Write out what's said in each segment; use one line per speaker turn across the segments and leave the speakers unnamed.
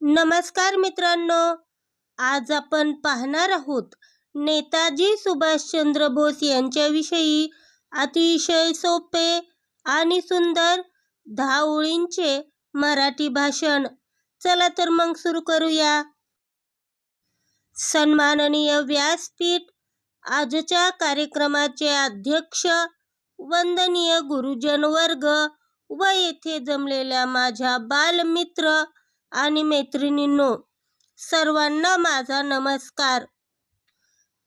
नमस्कार मित्रांनो आज आपण पाहणार आहोत नेताजी सुभाषचंद्र बोस यांच्याविषयी अतिशय सोपे आणि सुंदर दहा ओळींचे मराठी भाषण. चला तर मग सुरू करूया. सन्माननीय व्यासपीठ आजच्या कार्यक्रमाचे अध्यक्ष वंदनीय गुरुजन वर्ग व येथे जमलेल्या माझ्या बालमित्र आणि मैत्रिणींनो सर्वांना माझा नमस्कार.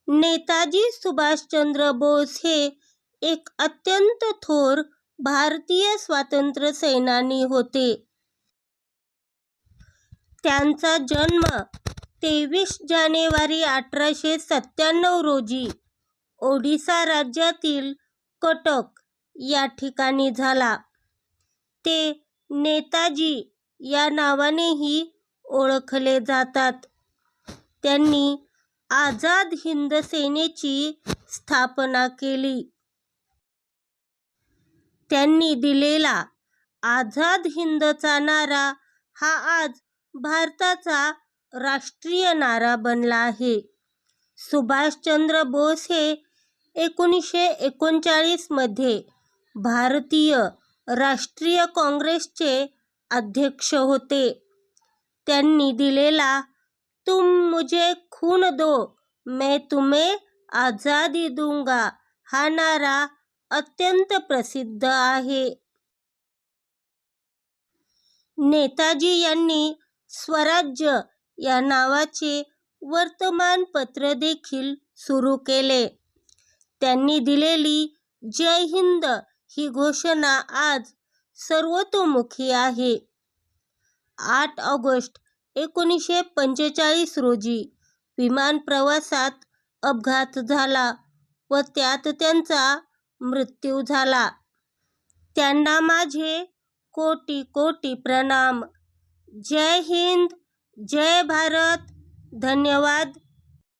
नेताजी सुभाषचंद्र बोस हे एक अत्यंत थोर भारतीय स्वातंत्र्य सेनानी होते. त्यांचा जन्म तेवीस जानेवारी अठराशे सत्त्याण्णव रोजी ओडिसा राज्यातील कटक या ठिकाणी झाला. ते नेताजी या नावानेही ओळखले जातात. त्यांनी आझाद हिंद सेनेची स्थापना केली. त्यांनी दिलेला आझाद हिंदचा नारा हा आज भारताचा राष्ट्रीय नारा बनला आहे. सुभाषचंद्र बोस हे एकोणीसशे एकोणचाळीसमध्ये भारतीय राष्ट्रीय काँग्रेसचे अध्यक्ष होते. त्यांनी दिलेला तुम मुझे खून दो मैं तुम्हें आझादी दूंगा हा नारा अत्यंत प्रसिद्ध आहे. नेताजी यांनी स्वराज्य या नावाचे वर्तमानपत्र देखील सुरू केले. त्यांनी दिलेली जय हिंद ही घोषणा आज सर्वतोमुखी आहे. आठ ऑगस्ट एकोणीसशे पंचेचाळीस रोजी विमान प्रवासात अपघात झाला व त्यात त्यांचा मृत्यू झाला. त्यांना माझे कोटी कोटी प्रणाम. जय हिंद जय भारत. धन्यवाद.